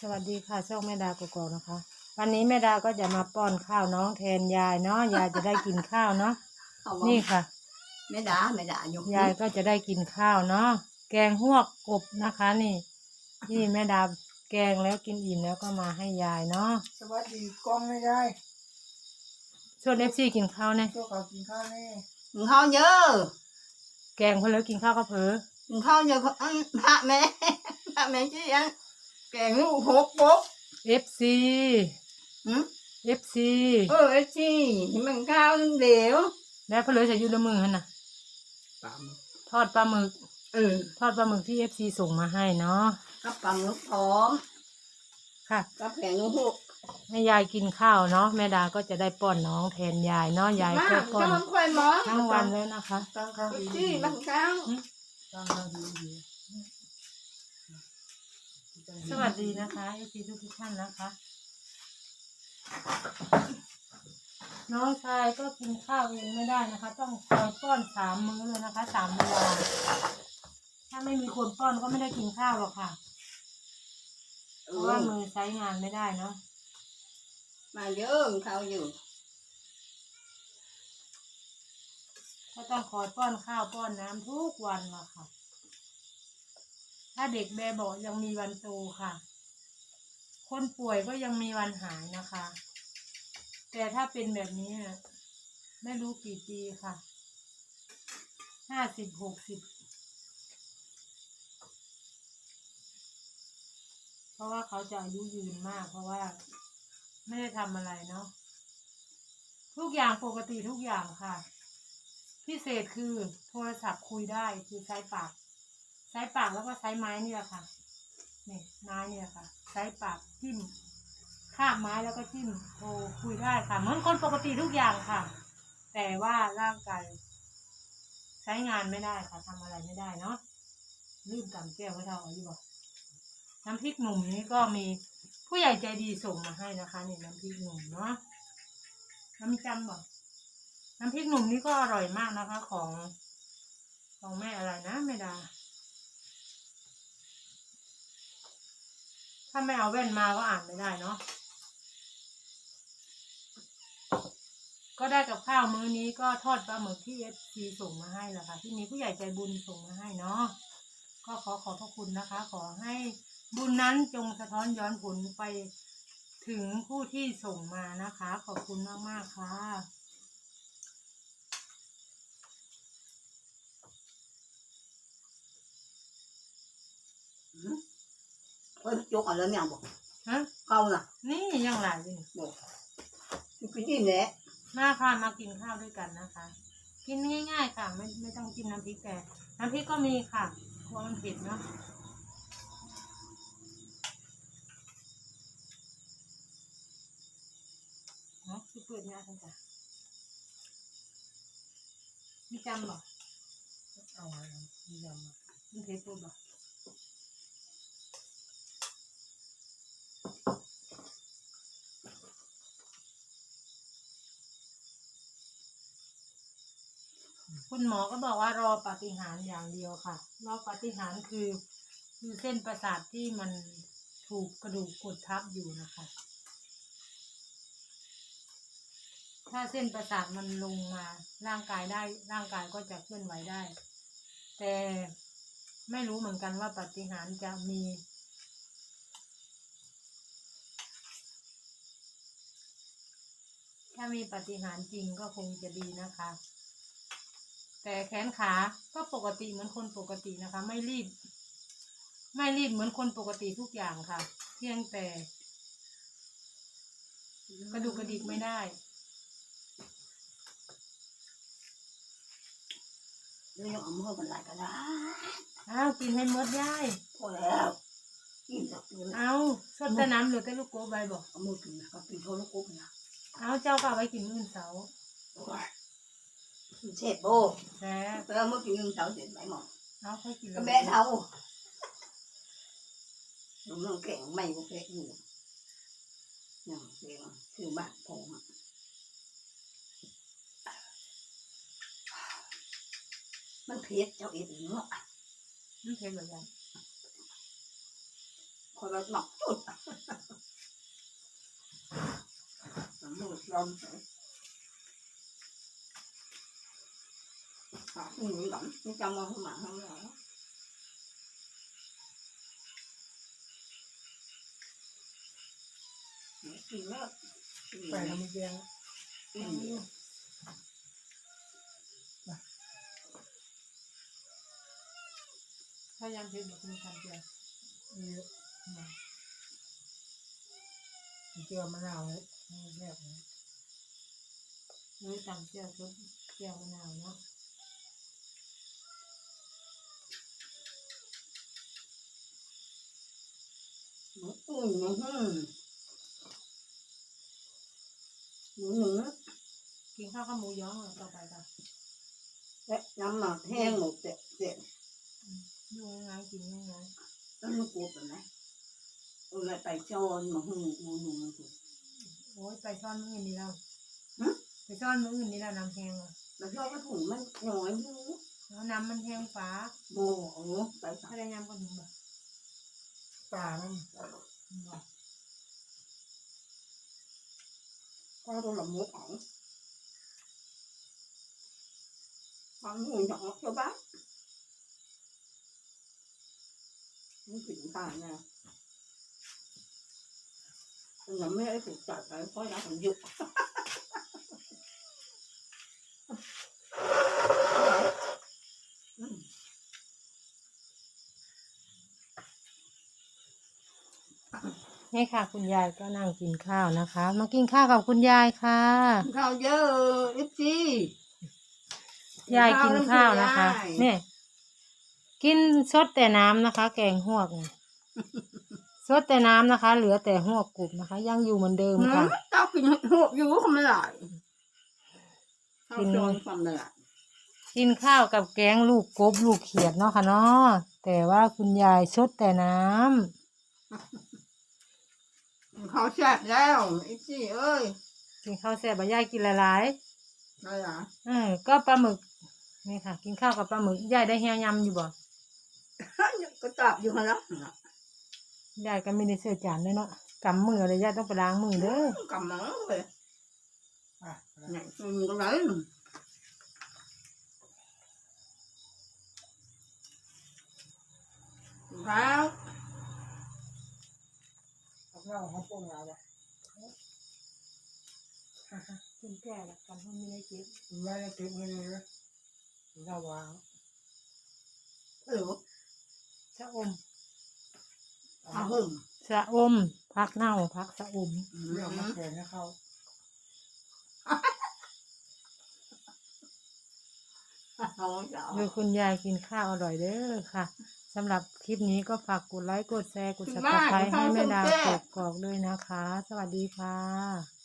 สวัสดีค่ะ ช่องแม่ดากกอกนะคะ วันนี้แม่ดาก็จะมาป้อนข้าวน้องแทนยายเนาะยายจะได้กินข้าวเนาะเอาบ่นี่ค่ะไม่ด่าไม่ด่าอยู่ยายก็จะได้กินข้าวเนาะแกงหวกกบนะคะ นี่ที่แม่ดาแกงแล้วกินอิ่มแล้วก็มาให้ยายเนาะสวัสดีกล้องไม่ได้ส่วนเอฟซีกินข้าวเนี่ยตัวเขากินข้าวแน่มึงเข้าเยอะแกงเพื่อแล้วกินข้าวก็เพอมึงเข้าเยอะอันพระแม่ พระแม่ชี้ยัง แกงลูกหกปุ๊บเอฟซีหืมเอฟซีเออไอ้ชี้มันข้าวเหลวแล้วเพื่อเลยจะอยุ่ในมือหั่นน่ะ ปลาหมึกทอดปลาหมึก เออทอดปลาหมึกที่เอฟซีส่งมาให้เนาะ กับปลาหมึกพร้อมค่ะ กับแกงลูกหกให้ยายกินข้าวเนาะแม่ดาก็จะได้ป้อนน้องแทนยายเนาะยายมาก็ป้อนจะมันค่อยมองทั้งวันแล้วนะคะ ตั้งข้างไอ้ดีชี้มันข้าวตั้งข้างดีดี สวัสดีนะคะเอฟซีทุกทุกๆท่านนะคะ น้องชายก็กินข้าวเองไม่ได้นะคะ ต้องคอยป้อนสามมื้อเลยนะคะสามเวลาถ้าไม่มีคนป้อนก็ไม่ได้กินข้าวหรอกค่ะเอเพราะอว่ามือใช้งานไม่ได้เนาะมาเยอะข้าวอยู่ก็ต้องคอยป้อนข้าวป้อนน้ำทุกวันละค่ะ ถ้าเด็กแบเบอกยังมีวันโตค่ะ คนป่วยก็ยังมีวันหายนะคะ แต่ถ้าเป็นแบบนี้ไม่รู้กี่ปีค่ะ ห้าสิบหกสิบ เพราะว่าเขาจะอายุยืนมาก เพราะว่าไม่ได้ทำอะไรเนาะ ทุกอย่างปกติทุกอย่างค่ะ พิเศษคือโทรศัพท์คุยได้คือใช้ปาก ใช้ปากแล้วก็ใช้ไม้นี่แหละค่ะนี่ไม้เนี่ยค่ะใช้ปากจิ้มคาบไม้แล้วก็จิ้มโทรคุยได้ค่ะเหมือนคนปกติทุกอย่างค่ะ แต่ว่าร่างกายใช้งานไม่ได้ค่ะทำอะไรไม่ได้เนาะลืมกำแก้วไว้เท่าเอาอยู่บ่น้ำพริกหนุ่มนี้ก็มีผู้ใหญ่ใจดีส่งมาให้นะคะนี่น้ำพริกหนุ่มเนาะน้ำจำบ่น้ำพริกหนุ่มนี่ก็อร่อยมากนะคะ ของของแม่อะไรนะแม่ดาาไม่เอาแว่นมาก็อ่านไม่ได้เนาะ ก็ได้กับข้าวมื้อนี้ก็ทอดปลาหมึกที่เอฟซีส่งมาให้แหละค่ะ ที่มีผู้ใหญ่ใจบุญส่งมาให้เนาะ ก็ขอขอบพระคุณนะคะ ขอให้บุญนั้นจงสะท้อนย้อนผลไปถึงผู้ที่ส่งมานะคะ ขอบคุณมาก ๆ ค่ะ พิ่นยกเอะไรเนี่ยบอกฮะเข้าน่ะนี่ยังหลายอยู่นี่บอกมันกินอิ่มแหละมาค่ะมากินข้าวด้วยกันนะคะ กินง่าย ๆ ค่ะ ไม่ไม่ต้องกินน้ำพริกแต่น้ำพริกก็มีค่ะเพราะมันเผ็ดเนาะเนาะคือเปิดเนี่ยท่านจ้ะมีจำบอกเอาไว้มียำมามันเผ็ดปุ๊บบ คุณหมอก็บอกว่ารอปาฏิหาริย์อย่างเดียวค่ะ รอปาฏิหาริย์คือ คือเส้นประสาทที่มันถูกกระดูกกดทับอยู่นะคะ ถ้าเส้นประสาทมันลงมาร่างกายได้ร่างกายก็จะเคลื่อนไหวได้ แต่ไม่รู้เหมือนกันว่าปาฏิหาริย์จะมีถ้ามีปฏิหารจริงก็คงจะดีนะคะ แต่แขนขาก็ปกติเหมือนคนปกตินะคะ ไม่รีบ ไม่รีบเหมือนคนปกติทุกอย่างค่ะ เพียงแต่ กระดูกกระดิกไม่ได้ เรื่องเอามือกันหลายก็ได้อ้าวกินให้หมดได้พอแล้วอิ่มแล้วกินแล้วเอาสดแต่น้ำเหลือแต่ลูกโกใบบอกเอามือกินนะก็กินเท่าลูกกุ๊กนะเอาเจ้าก็เอาไว้กินมื้อเสาร์โอ้ย เจ็บโบแซ่บไปเอามือกินยังเสาเจ็บไหมหมอเอาค่อยกินก็แบะเท้าลุงน้องเก่งไม่บุกเละอยู่อย่างเสียงคือบ้านผมอะมันเพียเจ้าเอ็ดเนาะมันเผ็ดเหมือนกันคนละหนักสุดสำรวจลองสิหาหนูหลังไม่จำว่าหมาทำอะไรกินแล้วกินไปแล้ว ทำแกงกินแล้วพยายามเผ็ดแบบมีความเจียวเยอะเจี ยวมะนาวเลยแยกนะหมะนาวเนาะหนูอุ่นนะฮึหนูหนูกินข้าวข้าวหมูย้องต่อไปค่ะและน้ำหมักแห้งหมดเจ็ดเจ็ดดูง่ายกินง่ายแล้วมันกลัวเป็นไหมเออไปจอนมาหึ่งหนูหนูมันคือๆโอ้ยไปซ่อนมื้ออื่นนี่แล้วไปซ่อนมื้ออื่นนี่แล้วน้ำแห้งอะแล้วช้อบก็ถุงมันน้อยอยู่แล้วน้ำมันแห้งฟ้าโบโอ้ไปถ้าสักได้ำก็ถึงแบบป่ามัน บอกก็ตัวละมุกของฟังหูหยอก cho bác มันถึงตายนะมันยังไม่ได้ถูกจัดไปเพราะน้ำมันยุบ อืม นี่ค่ะ คุณยายก็นั่งกินข้าวนะคะ มากินข้าวกับคุณยายค่ะ ข้าวเยอะเอฟซียายกินข้าวนะคะ เนี่ย กินสดแต่น้ำนะคะ แกงหวกเนี่ยสดแต่น้ำนะคะ เหลือแต่หวกกรุบนะคะ ยังอยู่เหมือนเดิมค่ะเจ้ากินหัวอยู่ก็ไม่ไหลกินข้าวโจนความไม่ไหลกินข้าวกับแกงลูกกบลูกเขียดเนาะค่ะเนาะแต่ว่าคุณยายชดแต่น้ำ เขาแซ่บแล้วเอฟซีเอ้ยกินข้าวแซ่บบะยายกินหลายได้หรอๆเออก็ปลาหมึกนี่ค่ะ กินข้าวกับปลาหมึกยายได้แฮยำอยู่บ่ก็ตอบอยู่คนละยายก็ไม่ได้เสื้อจานเลยเนาะกำมือเลยยายต้องไปล้างมือเด้อกำมังเลยอะเนี่ยมันก็เลยข้าว เอาข้าวเขาปรุงแล้วอะคุณแก่ละกันที่ไม่ได้เก็บไม่ได้เก็บเงินเลยเราวางหรือชะอมข้าวหุ่มชะอมพักเน่าพักชะอมเรื่องมาแกงให้เขาเขาจะคือคุณยายกินข้าวอร่อยเด้อค่ะสำหรับคลิปนี้ก็ฝากกดไลค์ กดแชร์ กดถึสังบบ้าสนไครต์ให้ข้าวแม่ส้มดาวแซ่กบกอกด้วยนะคะ สวัสดีค่ะ